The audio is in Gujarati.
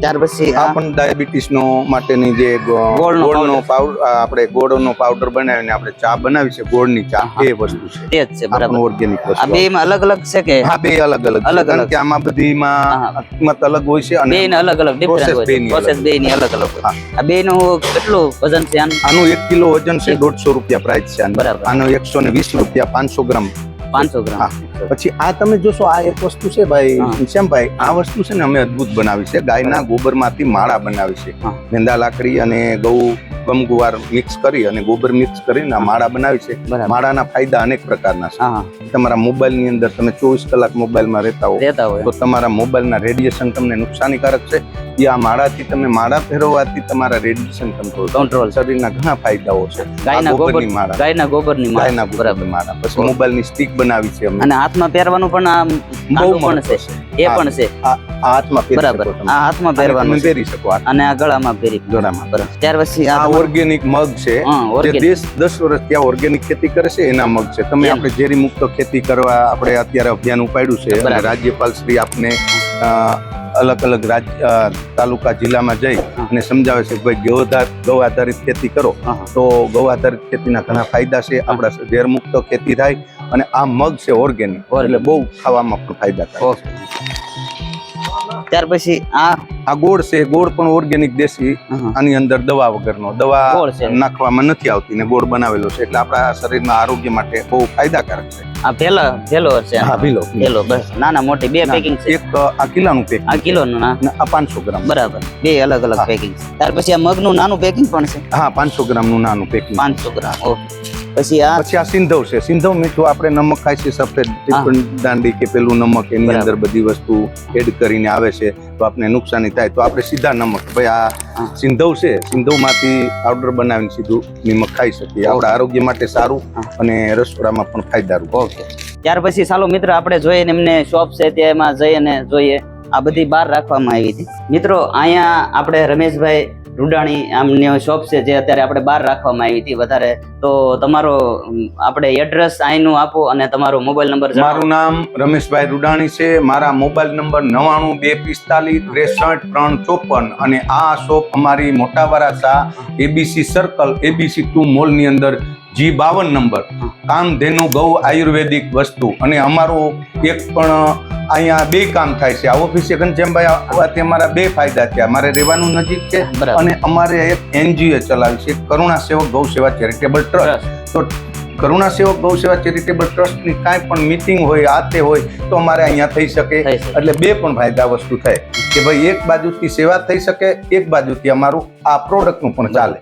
ત્યાર પછી આ આ પણ ડાયાબિટીસ નો માટેની જે ગોળનો પાવડર આપણે ગોળનો પાવડર બનાવીને આપણે ચા બનાવી છે ગોળની ચા એ વસ્તુ છે. તે જ છે બરાબર. ઓર્ગેનિક આ વસ્તુ બે માં અલગ અલગ છે કે? હા બે અલગ અલગ અલગ કારણ અલગ. કે આમાં બધીમાં. કિંમત અલગ હોય છે અને ને અલગ અલગ ડિફરન્સ હોય છે. પ્રોસેસ બે ની અલગ અલગ હોય આ બે નું કેટલું વજન છે આનું? આનું એક કિલો વજન છે દોઢસો રૂપિયા પ્રાઇસ છે આની. બરાબર. આનો એકસો ને વીસ રૂપિયા પાંચસો ગ્રામ પાંચસો ગ્રામ. પછી આ તમે જોશો આ એક વસ્તુ છે ભાઈ. શ્યામભાઈ આ વસ્તુ છે ને અમે અદભુત બનાવી છે. ગાયના ગોબરમાંથી માળા બનાવી છે. હા. લાકડી અને ગૌ ગમગુવાર મિક્સ કરી અને ગોબર મિક્સ કરીને આ માળા બનાવી છે. માળાના ફાયદા અનેક પ્રકારના છે. તમારા મોબાઈલની અંદર તમે ચોવીસ કલાક મોબાઈલમાં રહેતા હો રહેતા હોય. તો તમારા મોબાઈલના રેડિયેશન તમને નુકસાનીકારક છે. એ આ માળાથી તમે માળા ફેરવવાથી તમારા રેડિયેશન કંટ્રોલ કંટ્રોલ શરીરના ઘણા ફાયદાઓ છે. ગાયના ગોબરની માળા. ગાયના ગોબરની માળા. ગાયના બરાબર. ગોબરની માળા. પછી મોબાઈલની સ્ટીક બનાવી છે અમે. અને હાથમાં પહેરવાનું પણ આ બહુ પણ છે. એ પણ છે. આ હાથમાં પહેરી બરાબર. આ હાથમાં પહેરવાનું પહેરી શકો અને આ ગળામાં પહેરી ગળામાં. બરાબર. ત્યાર પછી આ ઓર્ગેનિક મગ છે. જે દેશ દસ વર્ષ ત્યાં ઓર્ગેનિક ખેતી કરે છે એના મગ છે. તમે આપણે ઝેરી મુક્ત ખેતી કરવા આપણે અત્યારે અભિયાન ઉપાડ્યું છે. અને રાજ્યપાલ શ્રી આપને અલગ અલગ રાજ્ય તાલુકા જિલ્લામાં જઈ અને સમજાવે છે કે ભાઈ ગૌ ગૌ આધારિત ખેતી કરો. તો ગૌ આધારિત ખેતીના ઘણા ફાયદા છે. આપણા ઝેરમુક્ત ખેતી થાય અને આ મગ છે ઓર્ગેનિક. એટલે બહુ ખાવામાં પણ ફાયદા થાય. ત્યાર પછી આ આ ગોળ છે ગોળ પણ ઓર્ગેનિક દેશી. આની અંદર દવા વગરનો. દવા છે. નાખવામાં નથી આવતી ને ગોળ બનાવેલો છે એટલે આપણા શરીરના આરોગ્ય માટે બહુ ફાયદાકારક છે. આ પેલા પેલો છે. હા ભીલો. પેલો બસ. નાના મોટી બે પેકિંગ છે. એક આ કિલોનું પેકિંગ આ કિલોનું ના આ પાંચસો ગ્રામ બરાબર. બે અલગ અલગ પેકિંગ ત્યાર પછી આ મગનું નાનું પેકિંગ પણ છે. હા પાંચસો ગ્રામનું નાનું પેકિંગ પાંચસો ગ્રામ ઓકે. પછી આ પછી આ સિંધવ છે. સિંધવ મીઠું આપણે નમક ખાય છે સફેદ ટીપણ દાંડી કે પેલું નમક એની અંદર બધી વસ્તુ એડ કરીને આવે છે. તો આપણે નુકસાની થાય તો આપણે સીધા નમક. ભાઈ આ સિંધવ છે. સિંધવમાંથી પાવડર બનાવીને સીધું નિમક ખાઈ શકીએ. આપણા આરોગ્ય માટે સારું અને રસોડામાં પણ ફાયદારૂપ. ઓકે. ત્યાર પછી ચાલો મિત્ર આપણે જોઈએ ને એમને શોપ છે તેમાં જઈ અને જોઈએ. આ બધી બહાર રાખવામાં આવી હતી. મિત્રો, અહીંયા આપણે રમેશભાઈ રૂડાણી આમની શોપ છે જે અત્યારે આપણે બહાર રાખવામાં આવી હતી વધારે. તો તમારો આપણે એડ્રેસ અહીંનું આપો અને તમારો મોબાઈલ નંબર મારું નામ રમેશભાઈ રૂડાણી છે. મારા મોબાઈલ નંબર નવાણું, બે પિસ્તાલીસ, ત્રેસઠ, ત્રણ ચોપન અને આ શોપ અમારી મોટાવારા Shah, ABC circle ABC two મોલની અંદર જી બાવન નંબર. કામધેનુ ગૌ આયુર્વેદિક વસ્તુ. અને અમારો એક પણ અહીંયા બે કામ થાય છે. આ ઓફિસે ઘનશ્યામભાઈ આવવાથી અમારા બે ફાયદા છે અમારે રહેવાનું નજીક છે અને અમારે એક એનજીઓ ચલાવી છે કરુણા સેવક ગૌ સેવા ચેરિટેબલ ટ્રસ્ટ. તો કરુણા સેવક ગૌ સેવા ચેરિટેબલ ટ્રસ્ટની કાંઈ પણ મિટિંગ હોય આ તે હોય તો અમારે અહીંયા થઈ શકે. એટલે બે પણ ફાયદા વસ્તુ થાય. કે ભાઈ એક બાજુથી સેવા થઈ શકે એક બાજુથી અમારું આ પ્રોડક્ટનું પણ ચાલે.